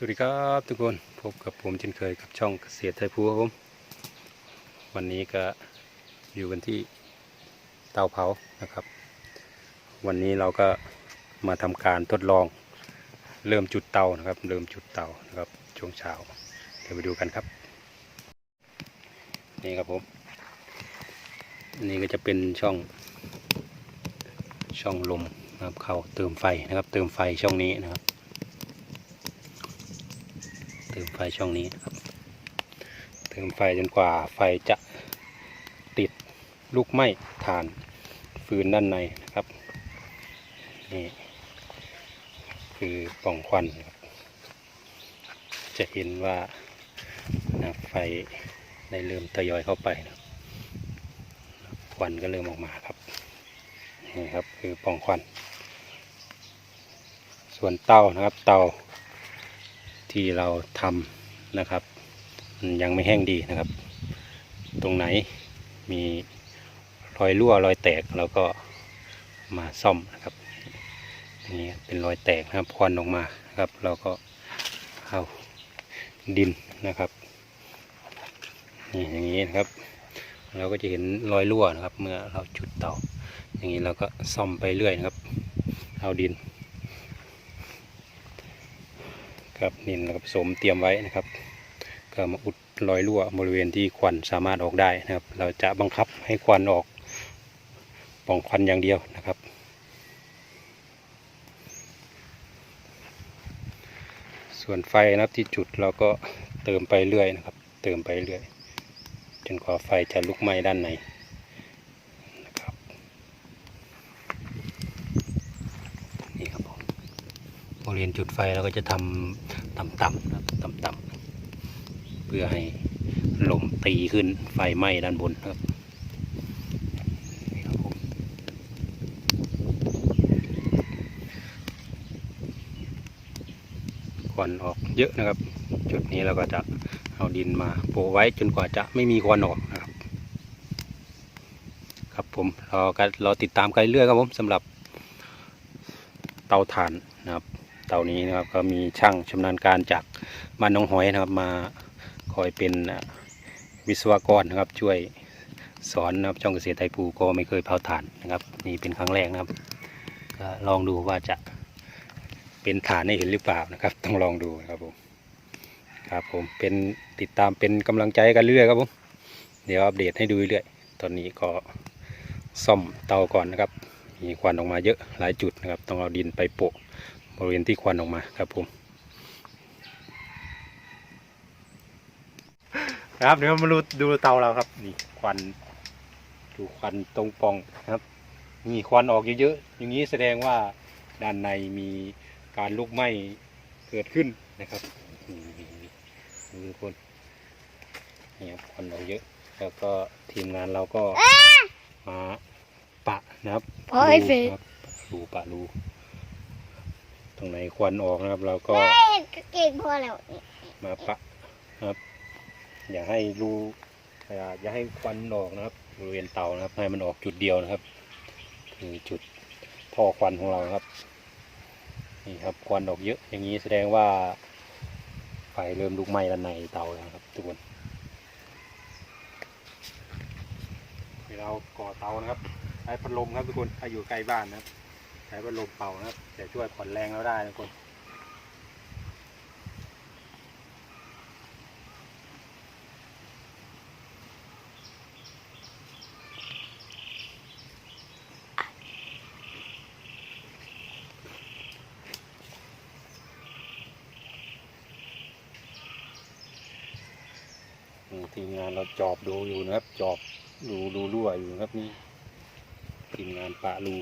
สวัสดีครับทุกคนพบกับผมเช่นเคยกับช่องเกษตรไทยภูครับผมวันนี้ก็อยู่กันที่เตาเผานะครับ วันนี้เราก็มาทำการทดลอง เริ่มจุดเตานะครับ เริ่มจุดเตานะครับช่วงเช้าเดี๋ยวไปดูกันครับ นี่ครับผมนี่ก็จะเป็นช่องช่องลมนะครับ เข้าเติมไฟนะครับ เติมไฟช่องนี้นะครับ ติมไฟช่องนี้นะครับ เติมไฟจนกว่าไฟจะติดลูกไหม้ฐานฟืนด้านในนะครับนี่คือปล่องควันครับจะเห็นว่านะไฟได้เริ่มทยอยเข้าไปนะครับควันก็เริ่มออกมาครับนี่ครับคือปล่องควัน ส่วนเตานะครับเตา ที่เราทำนะครับมันยังไม่แห้งดีนะครับ ตรงไหนมีรอยรั่วรอยแตกเราก็มาซ่อมนะครับนี่เป็นรอยแตกนะครับควันออกมาครับเราก็เอาดินนะครับนี่อย่างนี้นะครับ เราก็จะเห็นรอยรั่วนะครับ เมื่อเราจุดเตาอย่างนี้เราก็ซ่อมไปเรื่อยนะครับ เอาดิน ครับนี่นะครับผสมเตรียมไว้นะครับ ก็มาอุดรอยรั่วบริเวณที่ควันสามารถออกได้นะครับ เราจะบังคับให้ควันออกป่องควันอย่างเดียวนะครับ ส่วนไฟนะครับที่จุดเราก็เติมไปเรื่อยนะครับ เติมไปเรื่อยจนกว่าไฟจะลุกไหม้ด้านในนะครับนี่ครับผม บริเวณจุดไฟเราก็จะทำต่ำๆนะครับต่ำๆเพื่อให้ลมตีขึ้นไฟไหม้ด้านบนครับควันออกเยอะนะครับ จุดนี้เราก็จะเอาดินมาโปะไว้จนกว่าจะไม่มีควันออกนะครับ ครับผมเราก็เราติดตามกันเรื่อยครับผมสำหรับเตาถ่านานี้นะครับ ก็มีช่างชำนาญการจากบ้านน้องหอยนะครับ มาคอยเป็นวิศวกรนะครับ ช่วยสอนนะครับช่องเกษตรไทยภูก็ไม่เคยเผาถ่านนะครับ นี่เป็นครั้งแรกนะครับก็ลองดูว่าจะเป็นฐานให้เห็นหรือเปล่านะครับ ต้องลองดูนะครับผมครับผมเป็นติดตามเป็นกำลังใจกันเรื่อยครับผมเดี๋ยวอัปเดตให้ดูเรื่อยตอนนี้ก็ซ่อมเตาก่อนนะครับ มีควันออกมาเยอะหลายจุดนะครับ ต้องเอาดินไปโปะ บริเวณที่ควันออกมาครับผมครับเดี๋ยวมาดูดูเตาเราครับนี่ควันดูควันตรงปล่องนะครับมีควันออกเยอะๆอย่างนี้แสดงว่าด้านในมีการลุกไหม้เกิดขึ้นนะครับนี่นี่นี่ดูทุกคนนี่ครับควันออกเยอะ แล้วก็ทีมงานเราก็มาปะนะครับพอให้เฟรูครับรูปะรู ตรงไหนควันออกนะครับ เราก็เก่งพอแล้วมาปะนะครับ อย่าให้รูอย่าอย่าให้ควันออกนะครับบริเวณเตานะครับ ให้มันออกจุดเดียวนะครับ คือจุดท่อควันของเรานะครับนี่ครับควันออกเยอะ อย่างนี้แสดงว่าไฟเริ่มลุกไหม้ด้านในเตาแล้วนะครับ ทุกคนเวลาก่อเตานะครับใช้พัดลมครับทุกคนถ้าอยู่ใกล้บ้านนะครับ ใช้พัดลมเป่านะครับจะช่วยผ่อนแรงเราได้นะทุกคนทีมงานเราจอบดูอยู่นะครับ จอบดูรูรั่วอยู่นะครับนี่ทีมงานปะรู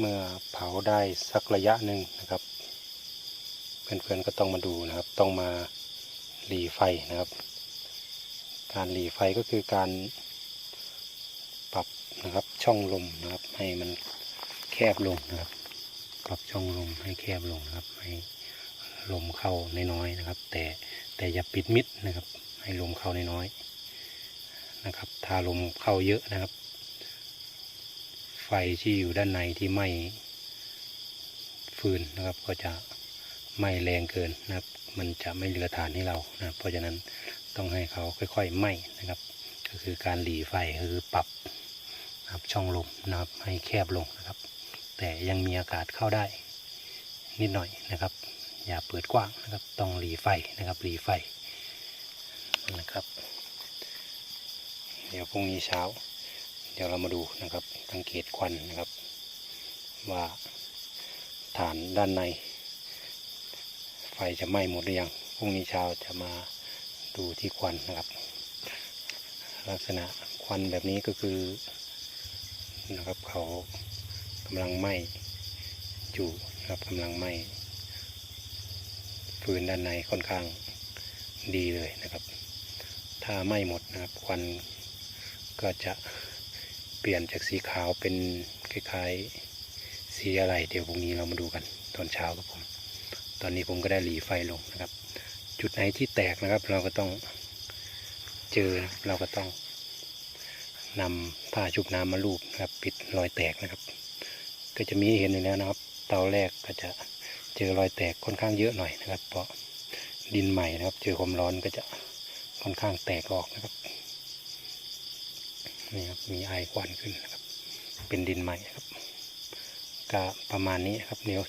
เมื่อเผาได้สักระยะหนึ่งนะครับ เพื่อนๆก็ต้องมาดูนะครับ ต้องมาหลีไฟนะครับ การหลีไฟก็คือการปรับนะครับช่องลมนะครับ ให้มันแคบลงนะครับ ปรับช่องลมให้แคบลงนะครับ ให้ลมเข้าน้อยๆนะครับ แต่แต่อย่าปิดมิดนะครับ ให้ลมเข้าน้อยๆนะครับ ถ้าลมเข้าเยอะนะครับ ไฟที่อยู่ด้านในที่ไหม้ฟืนนะครับ ก็จะไหม้แรงเกินนะครับ มันจะไม่เหลือฐานให้เรานะเพราะฉะนั้นต้องให้เขาค่อยๆไหม้นะครับ ก็คือการหลีไฟคือปรับนะครับช่องลมนะครับให้แคบลงนะครับ แต่ยังมีอากาศเข้าได้นิดหน่อยนะครับ อย่าเปิดกว้างนะครับ ต้องหลีไฟนะครับหลีไฟนะครับ เดี๋ยวพรุ่งนี้เช้า เดี๋ยวเรามาดูนะครับสังเกตควันนะครับ ว่าฐานด้านใน ไฟจะไหม้หมดหรือยังพรุ่งนี้เช้าจะมาดูที่ควันนะครับ ลักษณะควันแบบนี้ก็คือนะครับเขากำลังไหม้อยู่นะครับกำลังไหม้ฟืนด้านในค่อนข้างดีเลยนะครับ ถ้าไหม้หมดนะครับควันก็จะ ปลี่ยนจากสีขาวเป็นคล้ายๆสีอะไร เดี๋ยวพรุ่งนี้เรามาดูกันตอนเช้าครับผม ตอนนี้ผมก็ได้หลีไฟลงนะครับ จุดไหนที่แตกนะครับ เราก็ต้องเจอเราก็ต้องนำผ้าชุบน้ำมาลูบนะครับ ปิดรอยแตกนะครับ ก็จะมีเห็นอยู่แล้วนะครับ เตาแรกก็จะเจอรอยแตกค่อนข้างเยอะหน่อยนะครับ เพราะดินใหม่นะครับ เจอความร้อนก็จะค่อนข้างแตกออกนะครับ นี่ครับมีไอควันขึ้นนะครับ เป็นดินใหม่ครับก็ประมาณนี้ครับเดี๋ยว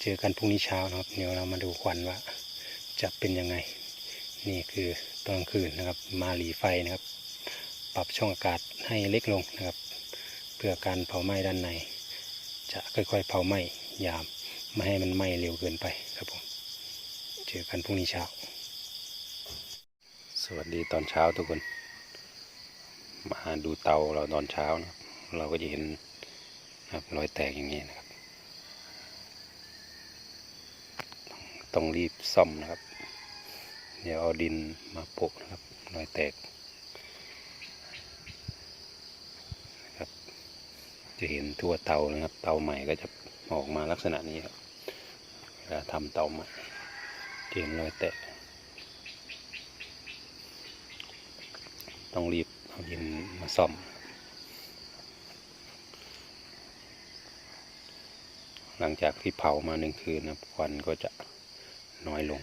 เจอกันพรุ่งนี้เช้านะครับเดี๋ยวเรามาดูควันว่าจะเป็นยังไง นี่คือตอนกลางคืนนะครับ มาหลีไฟนะครับ ปรับช่องอากาศให้เล็กลงนะครับ เพื่อการเผาไหม้ด้านใน จะค่อยๆ เผาไหม้ยามไม่ให้มันไหม้เร็วเกินไปครับผมเจอกันพรุ่งนี้เช้า สวัสดีตอนเช้าทุกคน มาดูเตาเราตอนเช้านะเราก็จะเห็นนะครับรอยแตกอย่างนี้นะครับ ต้องรีบซ่อมนะครับ เดี๋ยวเอาดินมาโปะนะครับ รอยแตกนะครับ จะเห็นทั่วเตานะครับ เตาใหม่ก็จะออกมาลักษณะนี้ครับเวลาทำเตาใหม่เห็นรอยแตกต้องรีบ ซ่อม หลังจากที่เผามาหนึ่งคืนนะควันก็จะน้อยลง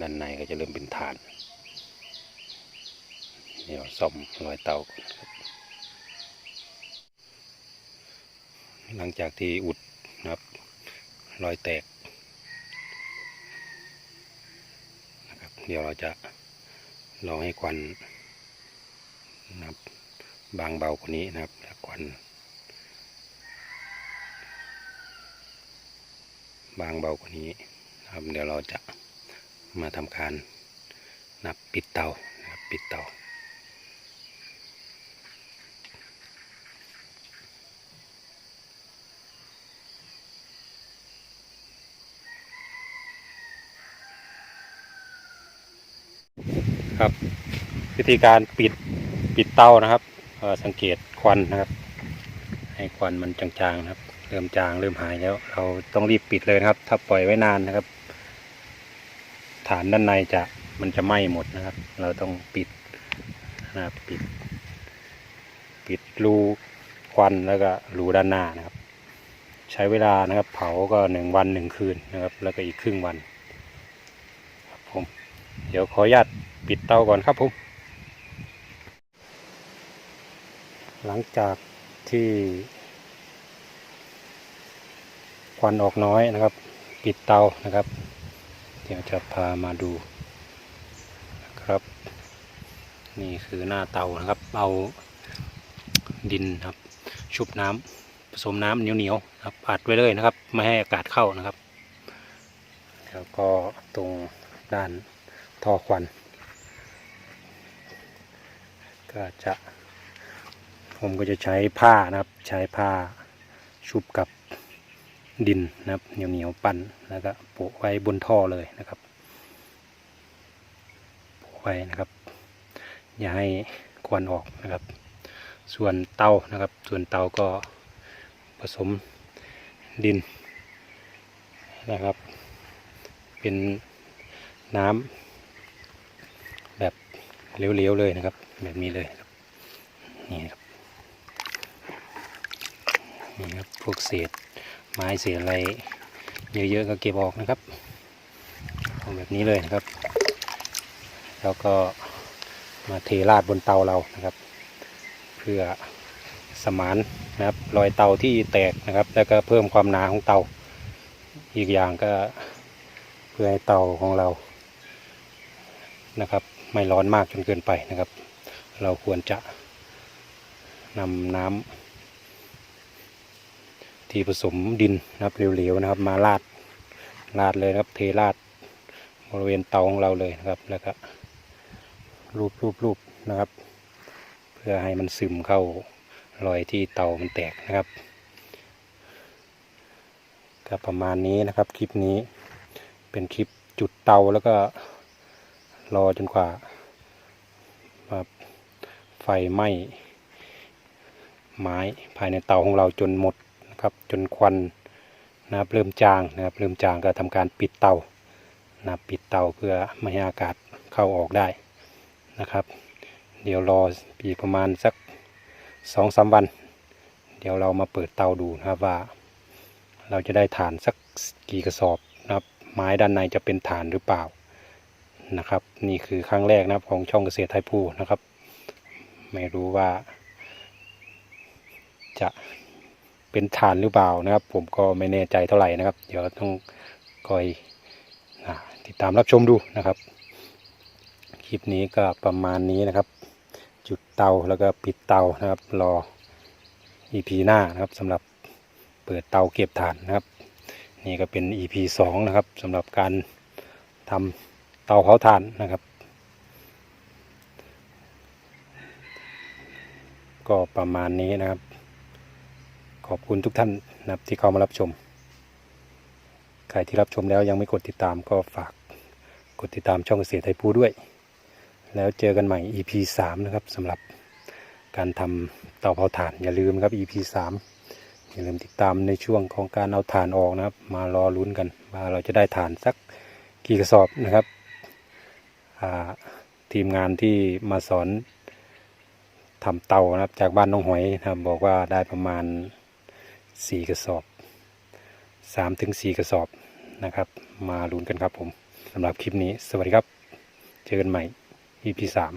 ด้านในก็จะเริ่มเป็นฐานเดี๋ยวซ่อมรอยเตาก่อนหลังจากที่อุดนะครับรอยแตกนะครับเดี๋ยวเราจะรอให้ควัน นะครับ บางเบากว่านี้นะครับแล้วควันบางเบากว่านี้นะครับเดี๋ยวเราจะมาทำการนับปิดเตานะครับปิดเตาครับวิธีการปิด ปิดเตานะครับสังเกตควันนะครับ ให้ควันมันจางๆนะครับ เริ่มจางเริ่มหายแล้ว เราต้องรีบปิดเลยนะครับ ถ้าปล่อยไว้นานนะครับ ฐานด้านในจะมันจะไหม้หมดนะครับ เราต้องปิดนะครับปิด ปิดรูควันแล้วก็รูด้านหน้านะครับ ใช้เวลานะครับ เผาก็หนึ่งวันหนึ่งคืนนะครับ แล้วก็อีกครึ่งวันครับผมเดี๋ยวขออนุญาตปิดเตาก่อนครับผม หลังจากที่ควันออกน้อยนะครับ ปิดเตานะครับ เดี๋ยวจะพามาดูนะครับ นี่คือหน้าเตานะครับ เอาดินครับ ชุบน้ำผสมน้ำเหนียวๆครับอัดไว้เลยนะครับ ไม่ให้อากาศเข้านะครับ แล้วก็ตรงด้านท่อควัน ก็จะ ผมก็จะใช้ผ้านะครับ ใช้ผ้าชุบกับดินนะครับเหนียวเหนียวๆปั่นแล้วก็โปะไว้บนท่อเลยนะครับโปะไว้นะครับ อย่าให้ควันออกนะครับ ส่วนเตานะครับ ส่วนเตาก็ผสมดินนะครับ เป็นน้ำแบบเหลวๆเลยนะครับ แบบนี้เลยนะครับนี่ครับ นี่ครับพวกเศษไม้เศษอะไรเยอะๆก็เก็บออกนะครับเอาแบบนี้เลยนะครับ แล้วก็มาเทราดบนเตาเรานะครับ เพื่อสมานนะครับรอยเตาที่แตกนะครับ แล้วก็เพิ่มความหนาของเตา อีกอย่างก็เพื่อให้เตาของเรานะครับ ไม่ร้อนมากจนเกินไปนะครับ เราควรจะนำน้ำ ที่ผสมดินนะครับเหลวๆนะครับ มาราดราดเลยนะครับ เทราดบริเวณเตาของเราเลยนะครับ แล้วก็รูปรูปรูปนะครับ เพื่อให้มันซึมเข้ารอยที่เตามันแตกนะครับก็ประมาณนี้นะครับคลิปนี้เป็นคลิปจุดเตาแล้วก็รอจนกว่าแบบไฟไหม้ไม้ภายในเตาของเราจนหมด นะครับจนควันนะครับเริ่มจางนะครับเริ่มจางก็ทำการปิดเตานะปิดเตาเพื่อไม่ให้อากาศเข้าออกได้นะครับ เดี๋ยวรออีประมาณสักสองสามวัน เดี๋ยวเรามาเปิดเตาดูนะครับว่า เราจะได้ฐานสักกี่กระสอบนะครับไม้ด้านในจะเป็นฐานหรือเปล่านะครับ นี่คือครั้งแรกนะครับของช่องเกษตรไทยภูนะครับ ไม่รู้ว่าจะ เป็นฐานหรือเปล่านะครับ ผมก็ไม่แน่ใจเท่าไหร่นะครับ เดี๋ยวต้องคอยติดตามรับชมดูนะครับ คลิปนี้ก็ประมาณนี้นะครับ จุดเตาแล้วก็ปิดเตานะครับ รอ EP หน้านะครับสำหรับเปิดเตาเก็บถ่านนะครับ นี่ก็เป็น EP สองนะครับสำหรับการทำเตาเผาถ่านนะครับ ก็ประมาณนี้นะครับ ขอบคุณทุกท่านนะครับที่เข้ามารับชม ใครที่รับชมแล้วยังไม่กดติดตามก็ฝากกดติดตามช่องเกษตรไทยพูด้วย แล้วเจอกันใหม่ EP สามนะครับสำหรับการทำเตาเผาถ่านอย่าลืมครับ EP สามอย่าลืมติดตามในช่วงของการเอาถ่านออกนะครับ มารอลุ้นกันว่าเราจะได้ถ่านสักกี่กระสอบนะครับทีมงานที่มาสอนทำเตานะครับจากบ้านน้องหอยนะครับบอกว่าได้ประมาณ สี่กระสอบสามถึงสี่กระสอบนะครับ มาลุ้นกันครับผมสำหรับคลิปนี้ สวัสดีครับ เจอกันใหม่ EP สาม